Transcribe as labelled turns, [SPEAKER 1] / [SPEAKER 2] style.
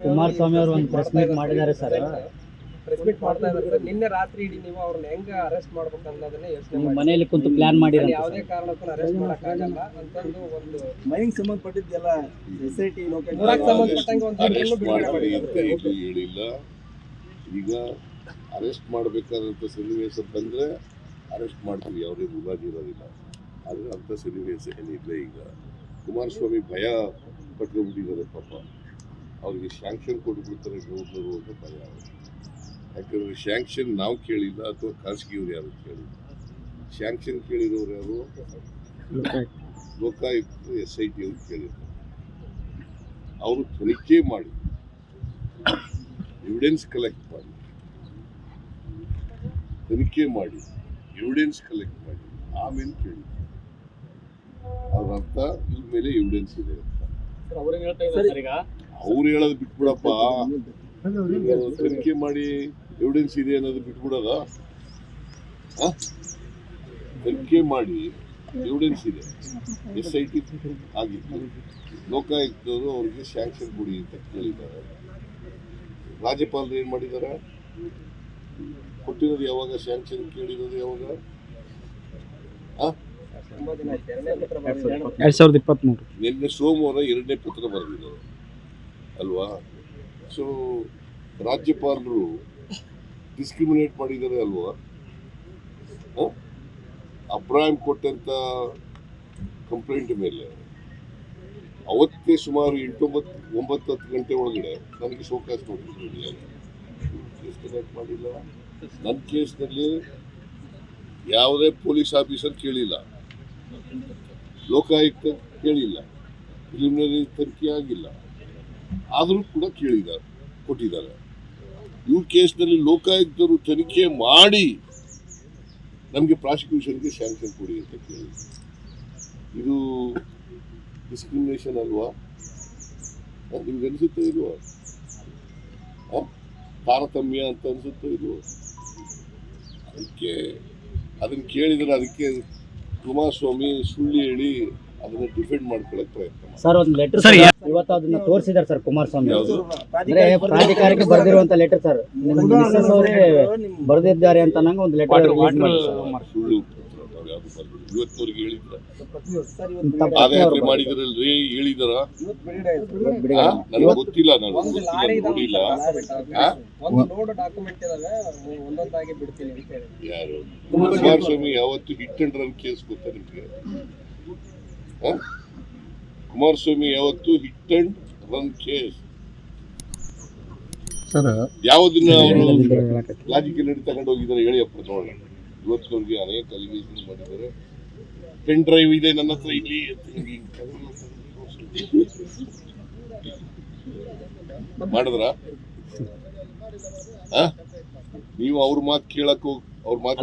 [SPEAKER 1] ಕುಮಾರಸ್ವಾಮಿ ಅವರು ಒಂದು press meet ಮಾಡಿದ್ದಾರೆ ಸರ್.
[SPEAKER 2] ಪ್ರೆಸ್ ಮೀಟ್ ಮಾಡ್ತಾ ಇದ್ದಾರೆ ಸರ್. ನಿನ್ನೆ ರಾತ್ರಿ ಇಡೀ ನೀವು ಅವ್ರನ್ನ ಹೆಂಗ ಅರೆಸ್ಟ್ ಮಾಡ್ಬೇಕು ಅನ್ನೋದನ್ನ ಯೋಚನೆ
[SPEAKER 1] ನೀವು
[SPEAKER 2] ಮಾಡಿ
[SPEAKER 1] ಮನೆಯಲ್ಲಿ ಕುಂತು ಪ್ಲಾನ್
[SPEAKER 2] ಮಾಡಿದ್ರೆ ಯಾವುದೇ ಕಾರಣಕ್ಕೂ ಅರೆಸ್ಟ್ ಮಾಡಕ್ ಆಗಲ್ಲ ಅಂತಂದು ಒಂದು
[SPEAKER 3] ಮೈನಿಂಗ್ ಸಂಬಂಧಪಟ್ಟಿದ್ದೆಲ್ಲ ಎಸ್ ಐ ಟಿ
[SPEAKER 2] ಮೂರಕ್ಕೆ ಸಂಬಂಧಪಟ್ಟಂಗೆ ಒಂದು
[SPEAKER 4] ಅರೆಸ್ಟ್
[SPEAKER 2] ಅದನ್ನು ಬಿಡುಗಡೆ
[SPEAKER 4] ಮಾಡಬೇಡಿ ಅಂತ
[SPEAKER 2] ಮಾಡಿದ್ದಾರೆ.
[SPEAKER 4] ಇದು ಹೇಳಿಲ್ಲ. ಈಗ ಅರೆಸ್ಟ್ ಮಾಡ್ಬೇಕಾದಂತ ಸನ್ನಿವೇಶ ಬಂದ್ರೆ ಅರೆಸ್ಟ್ ಮಾಡ್ತೀವಿ. ಯಾವುದೇ ಮುಲಾಜಿ ಇರೋದಿಲ್ಲ. ಆದರೆ ಅಂಥ ಸನ್ನಿವೇಶ ಏನಿಲ್ಲ ಈಗ. ಕುಮಾರಸ್ವಾಮಿ ಭಯ ಪಟ್ಕೊಂಡ್ಬಿಟ್ಟಿದ್ದಾರೆ ಪಾಪ. ಅವ್ರಿಗೆ ಶಾಂಕ್ಷನ್ ಕೊಟ್ಬಿಡ್ತಾರೆ ಗೌರ್ನರು ಅಂತ ಭಯ ಯಾಕಂದರೆ ಶಾಂಕ್ಷನ್ ನಾವು ಕೇಳಿಲ್ಲ ಅಥವಾ ಖಾಸಗಿಯವ್ರು ಯಾರು ಕೇಳಿಲ್ಲ. ಶಾಂಕ್ಷನ್ ಕೇಳಿರೋರು ಯಾರು? ಲೋಕಾಯುಕ್ತ ಎಸ್ ಐ ಟಿ ಅವ್ರು ಕೇಳಿದ್ರು. ಅವರು ತನಿಖೆ ಮಾಡಿ ಎವಿಡೆನ್ಸ್ ಕಲೆಕ್ಟ್ ಮಾಡಿ, ತನಿಖೆ ಮಾಡಿ ಎವಿಡೆನ್ಸ್ ಕಲೆಕ್ಟ್ ಮಾಡಿ, ಆಮೇಲೆ ಕೇಳಿ ಅವ್ರ ಅರ್ಥ ಇದ್ರ ಮೇಲೆ ಎವಿಡೆನ್ಸ್ ಇದೆ ಅಂತ. ಅವ್ರು ಹೇಳೋದು ಬಿಟ್ಬಿಡಪ್ಪ. ತನಿಖೆ ಮಾಡಿ ಎವಿಡೆನ್ಸ್ ಇದೆ ಅನ್ನೋದು ಬಿಟ್ಬಿಡೋದ? ತನಿಖೆ ಮಾಡಿ ಎವಿಡೆನ್ಸ್ ಇದೆ. ಎಸ್ ಐ ಟಿ ಆಗಿತ್ತು. ಲೋಕಾಯುಕ್ತರು ಅವ್ರಿಗೆ ಸ್ಯಾಂಕ್ಷನ್ ಕೊಡಿ ಅಂತ ಕೇಳಿದ್ದಾರೆ. ರಾಜ್ಯಪಾಲರು ಏನು ಮಾಡಿದ್ದಾರೆ ಕೊಟ್ಟಿರೋದು ಯಾವಾಗ? ಸ್ಯಾಂಕ್ಷನ್ ಕೇಳಿರೋದು ಯಾವಾಗ?
[SPEAKER 1] ಎರಡ್ ಸಾವಿರದ ಇಪ್ಪತ್ಮೂರು.
[SPEAKER 4] ನಿನ್ನೆ ಸೋಮವಾರ ಎರಡನೇ ಪತ್ರ ಬರೆದಿದ್ದಾರೆ. ಅಲ್ವಾ? ಸೊ ರಾಜ್ಯಪಾಲರು ಡಿಸ್ಕ್ರಿಮಿನೇಟ್ ಮಾಡಿದ್ದಾರೆ ಅಲ್ವಾ? ಅಬ್ರಾಹಿಂ ಕೊಟ್ಟಂತ ಕಂಪ್ಲೇಂಟ್ ಮೇಲೆ. ಅವತ್ತೇ ಸುಮಾರು ಎಂಟೊಂಬತ್ತು, ಒಂಬತ್ತು ಹತ್ತು ಗಂಟೆ ಒಳಗಡೆ ನನಗೆ ಶೋಕಾಸ್ ನೋಟಿಸ್ ನೀಡಿದ್ದಾರೆ ಕೇಸ್ ಕನೆಕ್ಟ್ ಮಾಡಿಲ್ಲ. ನನ್ನ ಕೇಸ್ನಲ್ಲಿ ಯಾವುದೇ ಪೊಲೀಸ್ ಆಫೀಸರ್ ಕೇಳಿಲ್ಲ. ಲೋಕಾಯುಕ್ತ ಕೇಳಿಲ್ಲ. ಪ್ರಿಲಿಮಿನರಿ ತನಿಖೆ ಆಗಿಲ್ಲ. ಆದರೂ ಕೂಡ ಕೇಳಿದ್ದಾರೆ, ಕೊಟ್ಟಿದ್ದಾರೆ. ಇವ್ರ ಕೇಸ್ನಲ್ಲಿ ಲೋಕಾಯುಕ್ತರು ತನಿಖೆ ಮಾಡಿ ನಮಗೆ ಪ್ರಾಸಿಕ್ಯೂಷನ್ಗೆ ಸ್ಯಾಂಕ್ಷನ್ ಕೊಡಿ ಅಂತ ಕೇಳಿ ಇದು ಡಿಸ್ಕ್ರಿಮಿನೇಷನ್ ಅಲ್ವಾ? ನಿಮ್ಗೆ ಅನಿಸುತ್ತೆ ಅಹ್? ತಾರತಮ್ಯ ಅಂತ ಅನಿಸುತ್ತೆ ಇದು ಅದಕ್ಕೆ ಅದನ್ನು ಕೇಳಿದರೆ ಅದಕ್ಕೆ ಕುಮಾರಸ್ವಾಮಿ ಸುಳ್ಳು ಹೇಳಿ ಅದನ್ನ ಡಿಫೆಂಡ್ ಮಾಡ್ಕೊಳಕ್ ಪ್ರಯತ್ನ.
[SPEAKER 1] ಸರ್ ಒಂದು ಲೆಟರ್
[SPEAKER 5] ಸರ್,
[SPEAKER 1] ಇವತ್ತು ಅದನ್ನ ತೋರಿಸಿದ್ದಾರೆ ಸರ್ ಕುಮಾರಸ್ವಾಮಿ? ಅಂದ್ರೆ ಪ್ರಾಧಿಕಾರಕ್ಕೆ ಬರೆದಿರುವಂತ ಲೆಟರ್ ಸರ್. ಮಿಸ್ಸಸ್ ಅವರಿಗೆ ಬರೆದಿದ್ದಾರೆ ಅಂತ ನಂಗೆ ಒಂದು ಲೆಟರ್
[SPEAKER 4] ಸುಳ್ಳು. ಇವತ್ತವರೆಗೆ ಹೇಳಿದ್ರ? ಮಾಡಿದ್ರಲ್ರಿ ಹೇಳಿದಾರ? ನನಗೆ ಗೊತ್ತಿಲ್ಲ ನಾನು ಗೊತ್ತಿಲ್ಲ, ನೋಡಿಲ್ಲ ಯಾರು? ಕುಮಾರಸ್ವಾಮಿ ಯಾವತ್ತು ಹಿಟ್ ಅಂಡ್ ರನ್ ಕೇಸ್ ಗೊತ್ತಾ ನಿಮ್ಗೆ? ಕುಮಾರಸ್ವಾಮಿ ಯಾವತ್ತು ಹಿಟ್ ಅಂಡ್ ರನ್ ಕೇಸ್
[SPEAKER 5] ಯಾವ
[SPEAKER 4] ದಿನ ಅವರು ಲಾಜಿಕಲ್ ಹಿಡಿದು ತಗೊಂಡು ಹೋಗಿದ್ದಾರೆ ಹೇಳಿಯಪ್ಪ ನೋಡೋಣ. ಇವತ್ತಿನವ್ರಿಗೆ ಅನೇಕ ಅಲಿಗೇಷನ್ ಮಾಡಿದ್ದಾರೆ. ಪೆನ್ ಡ್ರೈವ್ ಇದೆ ನನ್ನ ಹತ್ರ ಇಲ್ಲಿ ಮಾಡಿದ್ರ? ನೀವು ಅವ್ರ ಮಾತು ಕೇಳಕ್ಕೂ ಹೋಗ್ ಅವ್ರ ಮಾತು